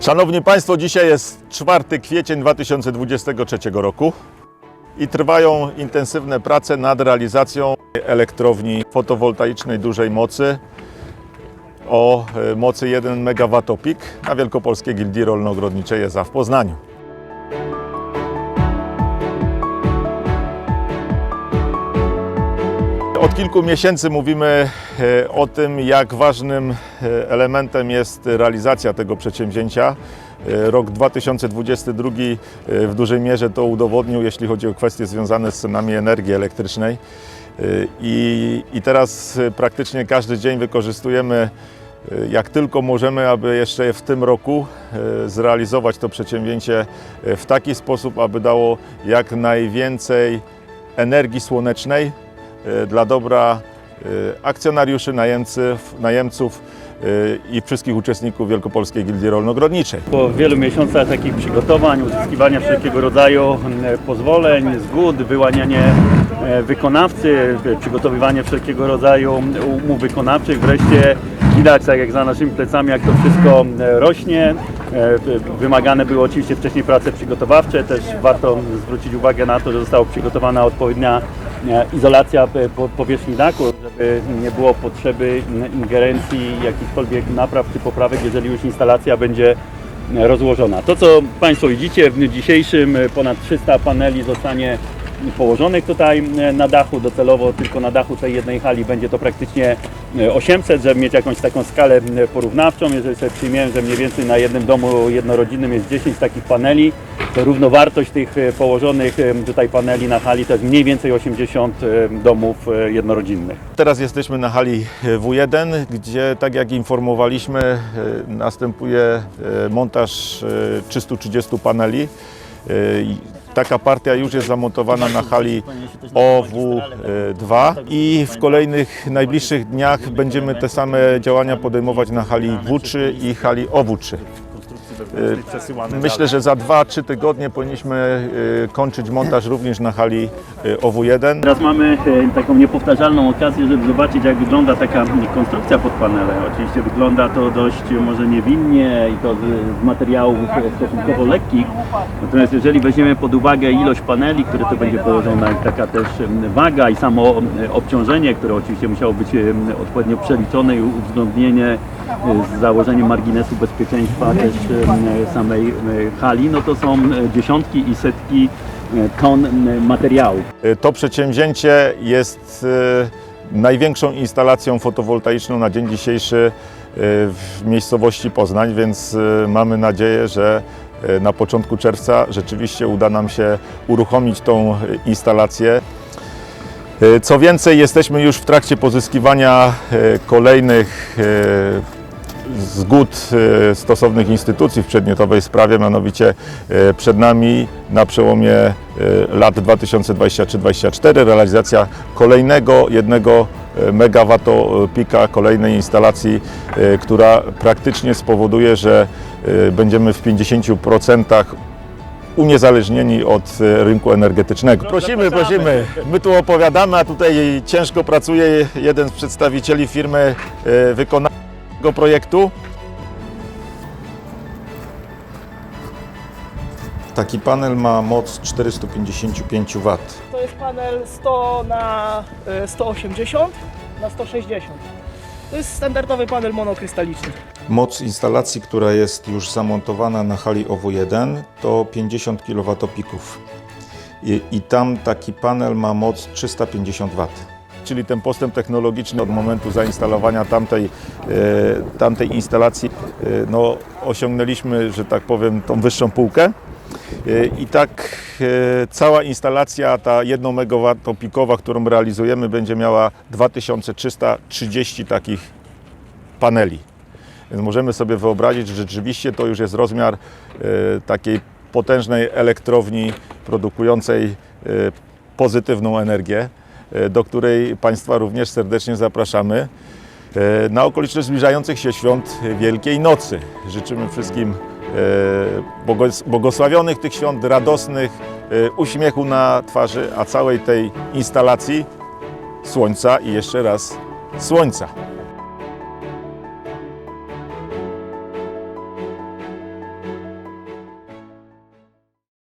Szanowni Państwo, dzisiaj jest 4 kwiecień 2023 roku i trwają intensywne prace nad realizacją elektrowni fotowoltaicznej dużej mocy o e, mocy 1 MWp na Wielkopolskiej Gildii Rolno-Ogrodniczej EZA w Poznaniu. Od kilku miesięcy mówimy e, o tym, jak ważnym e, elementem jest realizacja tego przedsięwzięcia. E, Rok 2022 e, w dużej mierze to udowodnił, jeśli chodzi o kwestie związane z cenami energii elektrycznej. I, i teraz praktycznie każdy dzień wykorzystujemy jak tylko możemy, aby jeszcze w tym roku zrealizować to przedsięwzięcie w taki sposób, aby dało jak najwięcej energii słonecznej dla dobra e, akcjonariuszy, najemców, najemców e, i wszystkich uczestników Wielkopolskiej Gildii Rolno-Ogrodniczej. Po wielu miesiącach takich przygotowań, uzyskiwania wszelkiego rodzaju e, pozwoleń, zgód, wyłanianie e, wykonawcy, e, przygotowywanie wszelkiego rodzaju umów wykonawczych, wreszcie widać, tak jak za naszymi plecami, jak to wszystko e, rośnie. E, Wymagane były oczywiście wcześniej prace przygotowawcze, też warto zwrócić uwagę na to, że została przygotowana odpowiednia e, izolacja e, po- powierzchni dachu, żeby nie było potrzeby ingerencji jakichkolwiek napraw czy poprawek, jeżeli już instalacja będzie e, rozłożona. To co Państwo widzicie w dniu dzisiejszym, e, ponad 300 paneli zostanie położonych tutaj e, na dachu, docelowo tylko na dachu tej jednej hali będzie to praktycznie e, 800, żeby mieć jakąś taką skalę m, porównawczą, jeżeli sobie przyjmiemy, że mniej więcej na jednym domu jednorodzinnym jest 10 takich paneli, równowartość tych e, położonych tutaj paneli na hali to jest mniej więcej 80 e, domów e, jednorodzinnych. Teraz jesteśmy na hali e, W1, gdzie tak jak informowaliśmy następuje montaż e, 330 paneli. Taka partia już jest zamontowana na hali OW2 i w kolejnych najbliższych dniach będziemy te same działania podejmować na hali W3 i hali OW3. Myślę, że za 2-3 tygodnie powinniśmy e, kończyć montaż również na hali e, OW1. Teraz mamy e, taką niepowtarzalną okazję, żeby zobaczyć jak wygląda taka konstrukcja pod panelem. Oczywiście wygląda to dość może niewinnie i to z materiałów stosunkowo lekkich. Natomiast jeżeli weźmiemy pod uwagę ilość paneli, które to będzie położona, i taka też waga i samo obciążenie, które oczywiście musiało być odpowiednio przeliczone i uwzględnienie z założeniem marginesu bezpieczeństwa też samej e, hali, no to są e, dziesiątki i setki e, ton materiału. E, To przedsięwzięcie jest e, największą instalacją fotowoltaiczną na dzień dzisiejszy e, w miejscowości Poznań, więc e, mamy nadzieję, że e, na początku czerwca rzeczywiście uda nam się uruchomić tą e, instalację. E, Co więcej, jesteśmy już w trakcie pozyskiwania e, kolejnych e, zgód e, stosownych instytucji w przedmiotowej sprawie, mianowicie e, przed nami na przełomie e, lat 2023-2024 realizacja kolejnego jednego megawatopika, kolejnej instalacji, która praktycznie spowoduje, że będziemy w 50% uniezależnieni od rynku energetycznego. Prosimy, prosimy. My tu opowiadamy, a tutaj ciężko pracuje jeden z przedstawicieli firmy wykonania tego projektu. Taki panel ma moc 455 W. To jest panel 100 na e, 180 na 160. To jest standardowy panel monokrystaliczny. Moc instalacji, która jest już zamontowana na hali OW1 to 50 kWp. I, I tam taki panel ma moc 350 W. Czyli ten postęp technologiczny od momentu zainstalowania tamtej, e, tamtej instalacji e, no, osiągnęliśmy, że tak powiem, tą wyższą półkę. E, I tak cała instalacja, ta 1 megawatopikowa, którą realizujemy, będzie miała 2330 takich paneli. Więc możemy sobie wyobrazić, że rzeczywiście to już jest rozmiar takiej potężnej elektrowni produkującej pozytywną energię, do której Państwa również serdecznie zapraszamy e, na okoliczność zbliżających się świąt Wielkiej Nocy. Życzymy wszystkim e, błogos- błogosławionych tych świąt, radosnych, e, uśmiechu na twarzy, a całej tej instalacji słońca i jeszcze raz słońca.